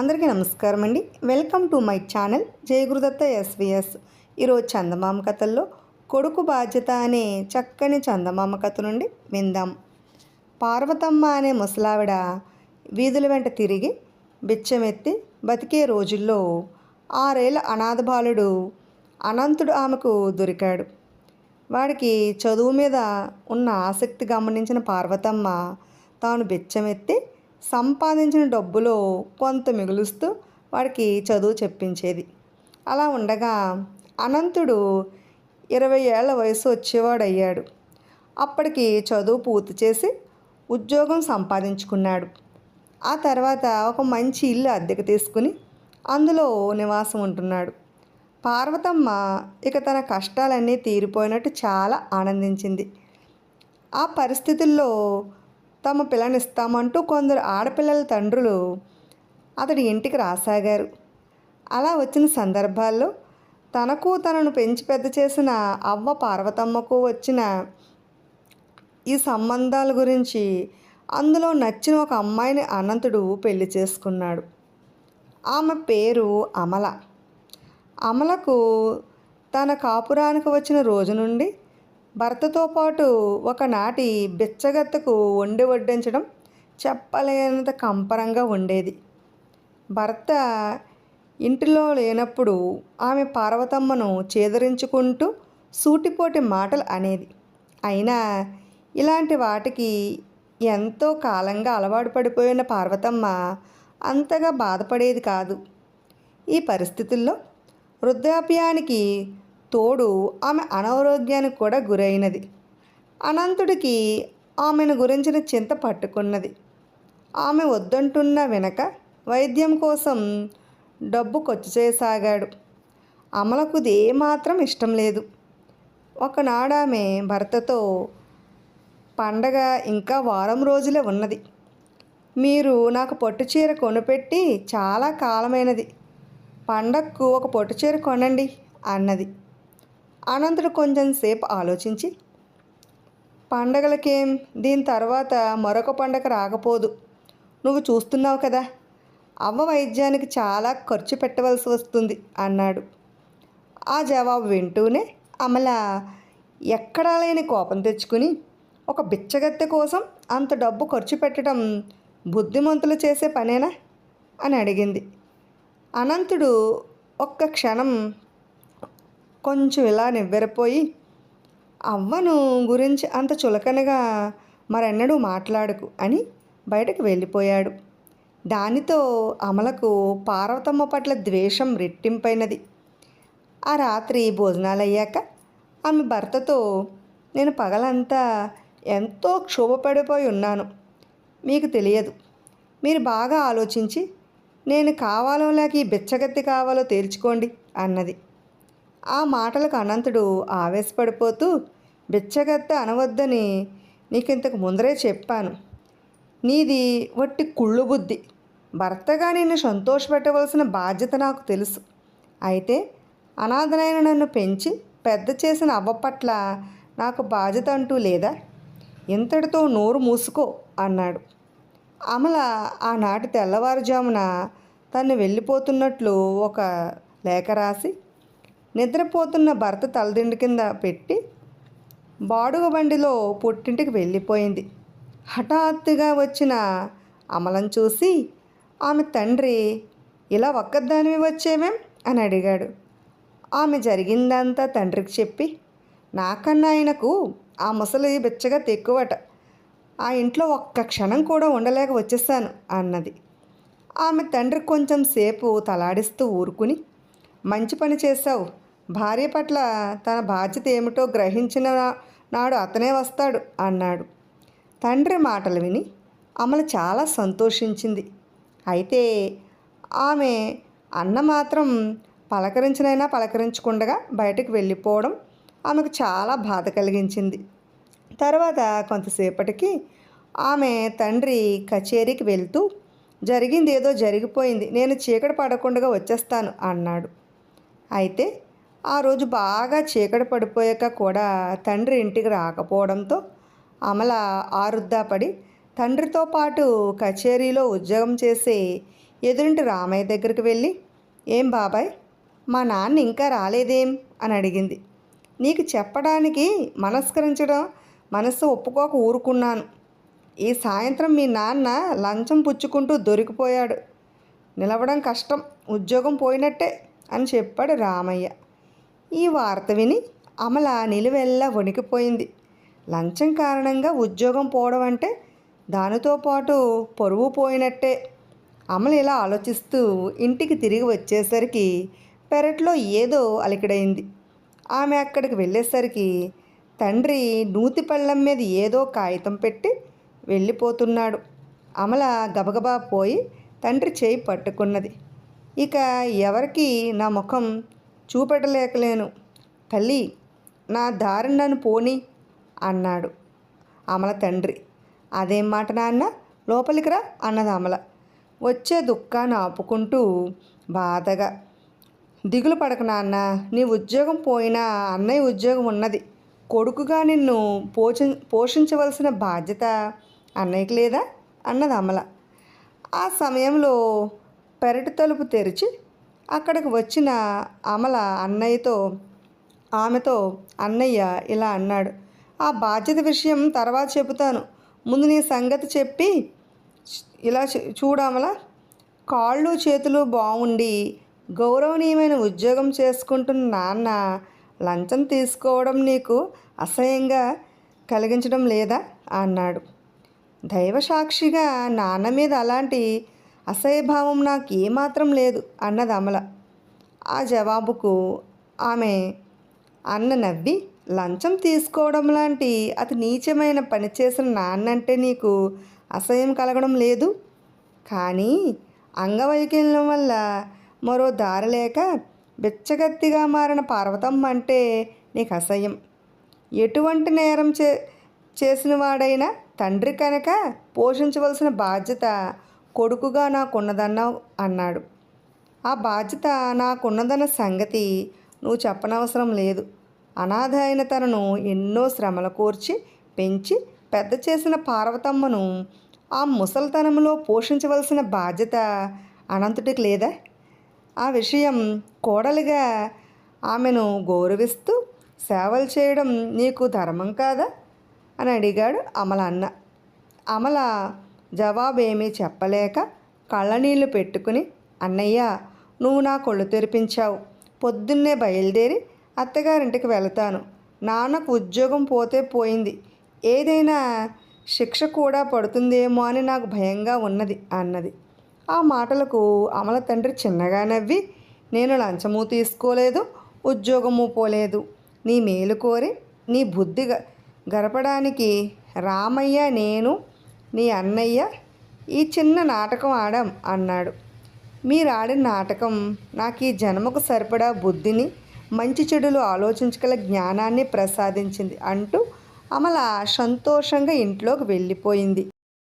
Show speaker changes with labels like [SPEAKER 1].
[SPEAKER 1] అందరికీ నమస్కారం అండి welcome to my channel Jayagurudatta SVS. ఈరోజు చందమామ కథల్లో కొడుకు బాధ్యత అనే చక్కని చందమామ కథ నుండి విందాం. పార్వతమ్మ అనే ముసలావిడ వీధుల వెంట తిరిగి బిచ్చమెత్తి బతికే రోజుల్లో ఆరేళ్ళ అనాథ బాలుడు అనంతుడు ఆమెకు దొరికాడు. వాడికి చదువు మీద ఉన్న ఆసక్తి గమనించిన పార్వతమ్మ తాను బిచ్చమెత్తి సంపాదించిన డబ్బులో కొంత మిగులుస్తూ వాడికి చదువు చెప్పించేది. అలా ఉండగా అనంతుడు ఇరవై ఏళ్ళ వయసు వచ్చేవాడయ్యాడు. అప్పటికి చదువు పూర్తి చేసి ఉద్యోగం సంపాదించుకున్నాడు. ఆ తర్వాత ఒక మంచి ఇల్లు అద్దెకు తీసుకుని అందులో నివాసం ఉంటున్నాడు. పార్వతమ్మ ఇక తన కష్టాలన్నీ తీరిపోయినట్టు చాలా ఆనందించింది. ఆ పరిస్థితుల్లో తమ పిల్లనిస్తామంటూ కొందరు ఆడపిల్లల తండ్రులు అతడి ఇంటికి రాసాగారు. అలా వచ్చిన సందర్భాల్లో తనకు తనను పెంచి పెద్ద చేసిన అవ్వ పార్వతమ్మకు వచ్చిన ఈ సంబంధాల గురించి అందులో నచ్చిన ఒక అమ్మాయిని అనంతుడు పెళ్ళి చేసుకున్నాడు. ఆమె పేరు అమల. అమలకు తన కాపురానికి వచ్చిన రోజు నుండి భర్తతో పాటు ఒకనాటి బిచ్చగత్తకు వండి వడ్డించడం చెప్పలేనంత కంపరంగా ఉండేది. భర్త ఇంటిలో లేనప్పుడు ఆమె పార్వతమ్మను చేదరించుకుంటూ సూటిపోటి మాటలు అనేది. అయినా ఇలాంటి వాటికి ఎంతో కాలంగా అలవాటు పడిపోయిన పార్వతమ్మ అంతగా బాధపడేది కాదు. ఈ పరిస్థితుల్లో వృద్ధాప్యానికి తోడు ఆమె అనారోగ్యానికి కూడా గురైనది. అనంతుడికి ఆమెను గురించిన చింత పట్టుకున్నది. ఆమె వద్దంటున్న వెనక వైద్యం కోసం డబ్బు ఖర్చు చేయసాగాడు. అమలకు ఏమాత్రం ఇష్టం లేదు. ఒకనాడు ఆమె భర్తతో పండగ ఇంకా వారం రోజులే ఉన్నది. మీరు నాకు పట్టు చీర కొనిపెట్టి చాలా కాలమైనది. పండక్కు ఒక పట్టు చీర కొనండి అన్నది. అనంతుడు కొంచెం సేపు ఆలోచించి పండగలకేం? దీని తర్వాత మరొక పండగ రాకపోదు. నువ్వు చూస్తున్నావు కదా అవ్వ వైద్యానికి చాలా ఖర్చు పెట్టవలసి వస్తుంది అన్నాడు. ఆ జవాబు వింటూనే అమల ఎక్కడా లేని కోపం తెచ్చుకుని ఒక బిచ్చగత్తె కోసం అంత డబ్బు ఖర్చు పెట్టడం బుద్ధిమంతులు చేసే పనేనా? అని అడిగింది. అనంతుడు ఒక్క క్షణం కొంచెం ఇలా నివ్వెరపోయి అవ్వను గురించి అంత చులకనగా మరెన్నడూ మాట్లాడకు అని బయటకు వెళ్ళిపోయాడు. దానితో అమలకు పార్వతమ్మ పట్ల ద్వేషం రెట్టింపైనది. ఆ రాత్రి భోజనాలయ్యాక ఆమె భర్తతో నేను పగలంతా ఎంతో క్షోభపడిపోయి ఉన్నాను. మీకు తెలియదు. మీరు బాగా ఆలోచించి నేను కావాలో లేక ఈ బిచ్చగత్తి కావాలో తేల్చుకోండి అన్నది. ఆ మాటలకు అనంతుడు ఆవేశపడిపోతూ బిచ్చగత్త అనవద్దని నీకింతకు ముందరే చెప్పాను. నీది వట్టి కుళ్ళు బుద్ధి. భర్తగా నిన్ను సంతోషపెట్టవలసిన బాధ్యత నాకు తెలుసు. అయితే అనాథనైన నన్ను పెంచి పెద్ద చేసిన అవ్వ పట్ల నాకు బాధ్యత అంటూ లేదా? ఇంతటితో నోరు మూసుకో అన్నాడు. అమల ఆనాటి తెల్లవారుజామున తను వెళ్ళిపోతున్నట్లు ఒక లేఖ రాసి నిద్రపోతున్న భర్త తలదిండు కింద పెట్టి బాడుగ బండిలో పుట్టింటికి వెళ్ళిపోయింది. హఠాత్తుగా వచ్చిన అమలం చూసి ఆమె తండ్రి ఇలా ఒక్కదానివి వచ్చేమేం అని అడిగాడు. ఆమె జరిగిందంతా తండ్రికి చెప్పి నాకన్నా ఆయనకు ఆ ముసలి బిచ్చగా తెక్కువట. ఆ ఇంట్లో ఒక్క క్షణం కూడా ఉండలేక వచ్చేసాను అన్నది. ఆమె తండ్రి కొంచెం సేపు తలాడిస్తూ ఊరుకుని మంచి పని చేశావు. భార్య పట్ల తన బాధ్యత ఏమిటో గ్రహించిన నాడు అతనే వస్తాడు అన్నాడు. తండ్రి మాటలు విని అమల చాలా సంతోషించింది. అయితే ఆమె అన్న మాత్రం పలకరించినైనా పలకరించకుండగా బయటకు వెళ్ళిపోవడం ఆమెకు చాలా బాధ కలిగించింది. తర్వాత కొంతసేపటికి ఆమె తండ్రి కచేరీకి వెళ్తూ జరిగింది ఏదో జరిగిపోయింది. నేను చీకటి పడకుండా వచ్చేస్తాను అన్నాడు. అయితే ఆ రోజు బాగా చీకటి పడిపోయాక కూడా తండ్రి ఇంటికి రాకపోవడంతో అమల ఆరుద్దాపడి తండ్రితో పాటు కచేరీలో ఉద్యోగం చేసే ఎదురింటి రామయ్య దగ్గరికి వెళ్ళి ఏం బాబాయ్ మా నాన్న ఇంకా రాలేదేం? అని అడిగింది. నీకు చెప్పడానికి మనస్కరించడం మనస్సు ఒప్పుకోక ఊరుకున్నాను. ఈ సాయంత్రం మీ నాన్న లంచం పుచ్చుకుంటూ దొరికిపోయాడు. నిలవడం కష్టం ఉద్యోగం పోయినట్టే అని చెప్పాడు రామయ్య. ఈ వార్త విని అమల నిలువెల్లా వణికిపోయింది. లంచం కారణంగా ఉద్యోగం పోవడం అంటే దానితో పాటు పరువు పోయినట్టే. అమల ఇలా ఆలోచిస్తూ ఇంటికి తిరిగి వచ్చేసరికి పెరట్లో ఏదో అలికిడైంది. ఆమె అక్కడికి వెళ్ళేసరికి తండ్రి నూతి పళ్ళం మీద ఏదో కాగితం పెట్టి వెళ్ళిపోతున్నాడు. అమల గబగబా పోయి తండ్రి చేయి పట్టుకున్నది. ఇక ఎవరికి నా ముఖం చూపెట్టలేకలేను. తల్లి నా దారిని నన్ను పోని అన్నాడు అమల తండ్రి. అదేం మాట నాన్న? లోపలికి రా అన్నది అమల. వచ్చే దుఃఖాన్ని ఆపుకుంటూ బాధగా దిగులు పడక నాన్న నీ ఉద్యోగం పోయినా అన్నయ్య ఉద్యోగం ఉన్నది. కొడుకుగా నిన్ను పోషి పోషించవలసిన బాధ్యత అన్నయ్యకి లేదా? అన్నది అమల. ఆ సమయంలో పెరటి తలుపు తెరిచి అక్కడికి వచ్చిన అమల అన్నయ్యతో ఆమెతో అన్నయ్య ఇలా అన్నాడు. ఆ బాధ్యత విషయం తర్వాత చెబుతాను. ముందు నీ సంగతి చెప్పి ఇలా చూడమల కాళ్ళు చేతులు బాగుండి గౌరవనీయమైన ఉద్యోగం చేసుకుంటున్న నాన్న లంచం తీసుకోవడం నీకు అసహ్యంగా కలిగించడం లేదా? అన్నాడు. దైవ సాక్షిగా నాన్న మీద అలాంటి అసహ్యభావం నాకు ఏమాత్రం లేదు అన్నది అమల ఆ జవాబుకు ఆమె అన్న నవ్వి లంచం తీసుకోవడం లాంటి అతి నీచమైన పని చేసిన నాన్నంటే నీకు అసహ్యం కలగడం లేదు? కానీ అంగవైకల్యం వల్ల మరో దారి లేక బిచ్చగత్తిగా మారిన పార్వతమ్మ అంటే నీకు అసహ్యం. ఎటువంటి నేరం చే చేసిన వాడైనా తండ్రి కనుక పోషించవలసిన బాధ్యత కొడుకుగా నాకున్నదన్నావు అన్నాడు. ఆ బాధ్యత నాకున్నదన్న సంగతి నువ్వు చెప్పనవసరం లేదు. అనాథ అయిన తనను ఎన్నో శ్రమల కోర్చి పెంచి పెద్ద చేసిన పార్వతమ్మను ఆ ముసలితనంలో పోషించవలసిన బాధ్యత అనంతుడికి లేదా? ఆ విషయం కోడలిగా ఆమెను గౌరవిస్తూ సేవలు చేయడం నీకు ధర్మం కాదా? అని అడిగాడు అమల అన్న అమల జవాబేమీ చెప్పలేక కళ్ళనీళ్ళు పెట్టుకుని అన్నయ్య నువ్వు నా కొళ్ళు తెరిపించావు. పొద్దున్నే బయలుదేరి అత్తగారింటికి వెళతాను. నాన్నకు ఉద్యోగం పోతే పోయింది. ఏదైనా శిక్ష కూడా పడుతుందేమో అని నాకు భయంగా ఉన్నది అన్నది. ఆ మాటలకు అమల తండ్రి చిన్నగా నవ్వి నేను లంచము తీసుకోలేదు ఉద్యోగము పోలేదు. నీ మేలు కోరి నీ బుద్ధి గ- గరపడానికి రామయ్య నేను నీ అన్నయ్య ఈ చిన్న నాటకం ఆడాం అన్నాడు. మీరు ఆడిన నాటకం నాకు ఈ జన్మకు సరిపడా బుద్ధిని మంచి చెడులు ఆలోచించగల జ్ఞానాన్ని ప్రసాదించింది అంటూ అమల సంతోషంగా ఇంట్లోకి వెళ్ళిపోయింది.